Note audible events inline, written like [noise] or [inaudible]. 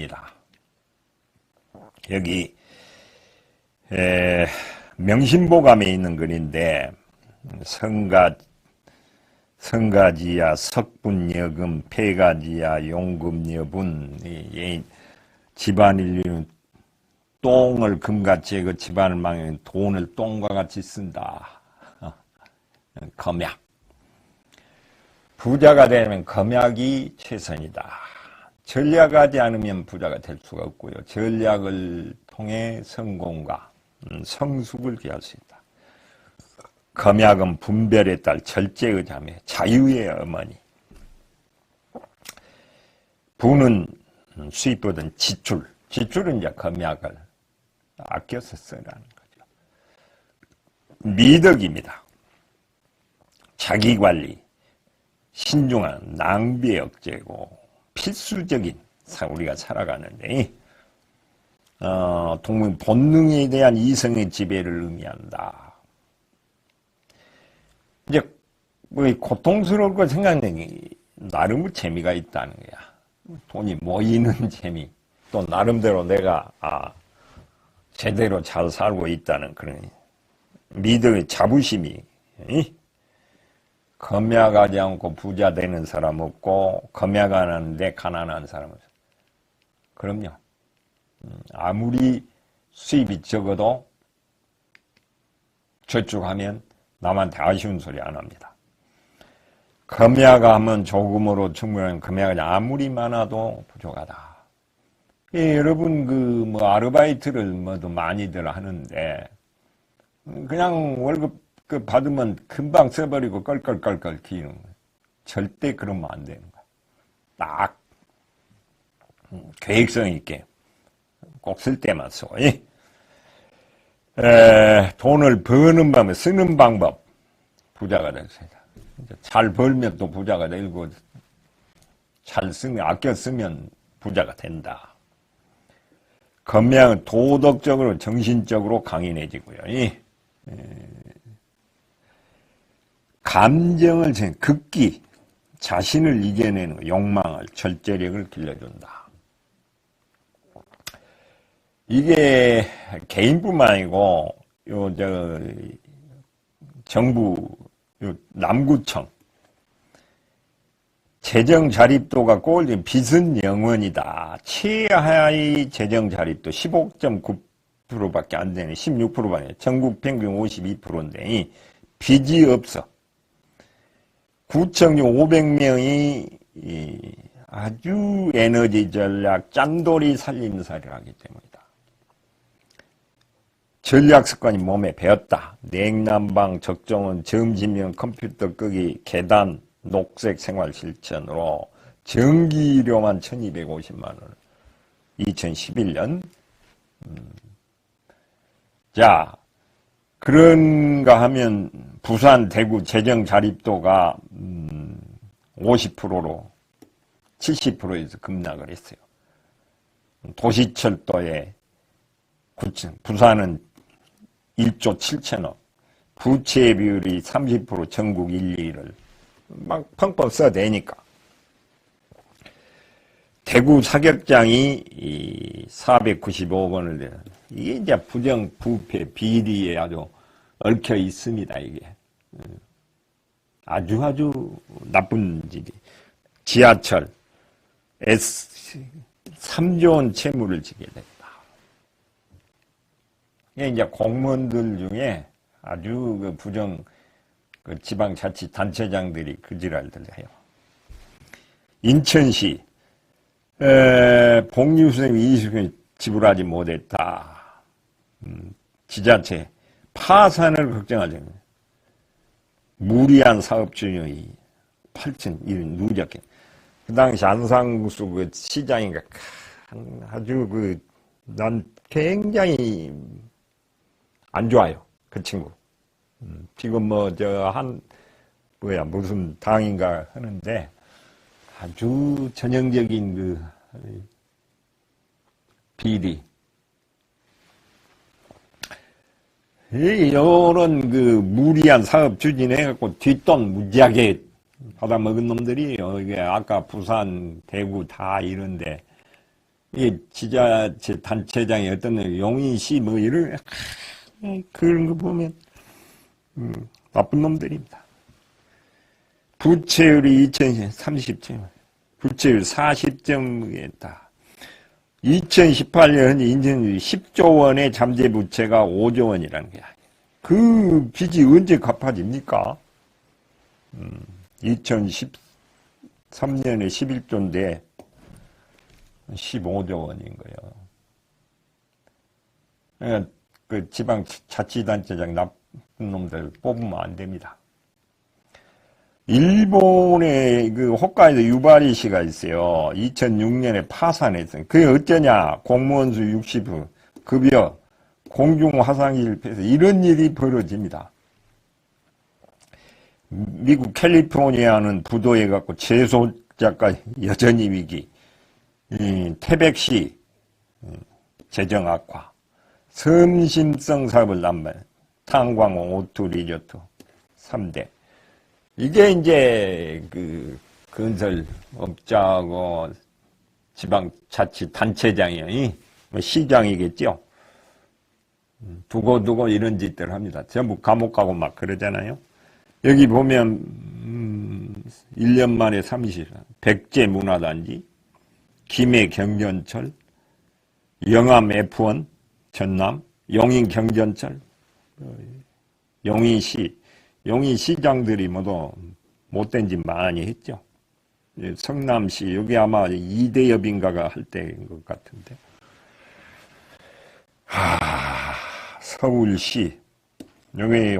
글입니다. 여기 에, 명심보감에 있는 글인데 성가 성가지야 석분여금 폐가지야 용금여분 이, 집안 인류는 똥을 금같이 그 집안을 망해 돈을 똥과 같이 쓴다. [laughs] 검약. 부자가 되면 검약이 최선이다. 전략하지 않으면 부자가 될 수가 없고요. 전략을 통해 성공과 음, 성숙을 기할 수 있다. 검약은 분별의 딸, 절제의 자매, 자유의 어머니. 부는 수입보다는 지출. 지출은 이제 검약을 아껴서 쓰라는 거죠. 미덕입니다. 자기관리, 신중한 낭비 억제고 필수적인 우리가 살아가는데 어, 동물 본능에 대한 이성의 지배를 의미한다. 이제 뭐 고통스러울고 생각내니 나름의 재미가 있다는 거야. 돈이 모이는 [laughs] 재미. 또 나름대로 내가 아 제대로 잘 살고 있다는 그런 믿음의 자부심이 검약하지 않고 부자 되는 사람 없고 검약 안 하는데 가난한 사람 없어. 그럼요. 음, 아무리 수입이 적어도 저축하면 남한테 아쉬운 소리 안 합니다. 검야가하면 조금으로 충분한 검야가 아무리 많아도 부족하다. 예, 여러분 그 뭐 아르바이트를 뭐도 많이들 하는데 그냥 월급 그 받으면 금방 써버리고 껄껄껄껄 기는. 절대 그러면 안 되는 거야. 딱 음, 계획성 있게 꼭 쓸 때만 써. 예? 에, 돈을 버는 방법, 쓰는 방법 부자가 있다. 잘 벌면 또 부자가 되고 잘 쓰면 아껴 쓰면 부자가 된다. 건명은 도덕적으로 정신적으로 강인해지고요. 예. 감정을 극기 자신을 이겨내는 욕망을 절제력을 길러준다. 이게 개인뿐만 아니고 요 저 정부 요 남구청 재정 자립도가 꼴린 빚은 영원이다. 최하의 재정 자립도 15.9%밖에 안 되네. 16%밖에. 전국 평균 52%인데 빚이 없어. 구청 중 500명이 아주 에너지 전략 짠돌이 살림살이를 하기 때문에 전략 습관이 몸에 배었다. 냉난방, 적정은, 점심형 컴퓨터 끄기, 계단, 녹색 생활 실천으로 전기료만 1250만 원. 2011년. 음. 자, 그런가 하면 부산, 대구 재정 자립도가 음, 50%로 70%에서 급락을 했어요. 도시철도에 부산은 1조 7천억, 부채 비율이 30% 전국 1, 2위를 막 펑펑 써대니까. 대구 사격장이 495번을 되는 이게 이제 부정 부패 비리에 아주 얽혀 있습니다 이게 아주 아주 나쁜 짓이 지하철 S 3조 원 채무를 지게 됩니다. 이제 공무원들 중에 아주 그 부정 그 지방자치단체장들이 그 지랄들 해요. 인천시 에, 복리후생 20년 지불하지 못했다. 음, 지자체 파산을 걱정하죠. 무리한 사업주의 8천 이런 누적해. 그 당시 안상수 그 시장인가 아주 그 난 굉장히 안 좋아요. 그 친구. 음, 지금 뭐, 저, 한, 뭐야, 무슨 당인가 하는데 아주 전형적인 그, 비리. 이런 그 무리한 사업 추진해갖고 뒷돈 무지하게 받아먹은 놈들이에요. 이게 아까 부산, 대구 다 이런데 이 지자체 단체장이 어떤 애, 용인시 뭐 이런 하, 그런 거 보면 음, 나쁜 놈들입니다. 부채율이 2030점, 부채율 40점이다. 2018년 인증률 10조 원의 잠재 부채가 5조 원이라는 거야. 그 빚이 언제 갚아집니까? 음, 2013년에 11조인데 15조 원인 거예요. 그러니까 그 지방 자치단체장 나쁜 놈들 뽑으면 안 됩니다. 일본의 그 홋카이도 유바리시가 있어요. 2006년에 파산했어요. 그게 어쩌냐? 공무원 수 60%, 급여, 공중 화상일 폐쇄 이런 일이 벌어집니다. 미국 캘리포니아는 부도해 갖고 재소자가 여전히 위기. 이 태백시 음, 재정 악화, 섬심성 사업을 남발, 탄광 오투 리조트 3대. 이게 이제 그 건설 업자하고 지방 자치 단체장이 뭐 시장이겠죠. 음, 두고두고 이런 짓들 합니다. 전부 감옥 가고 막 그러잖아요. 여기 보면 음, 1년 만에 30, 백제 문화단지, 김해 경전철, 영암 F1 전남, 용인 경전철, 어, 용인시, 용인 시장들이 모두 못된 짓 많이 했죠. 예, 성남시, 여기 아마 이대엽인가가 할 때인 것 같은데. 하, 서울시, 여기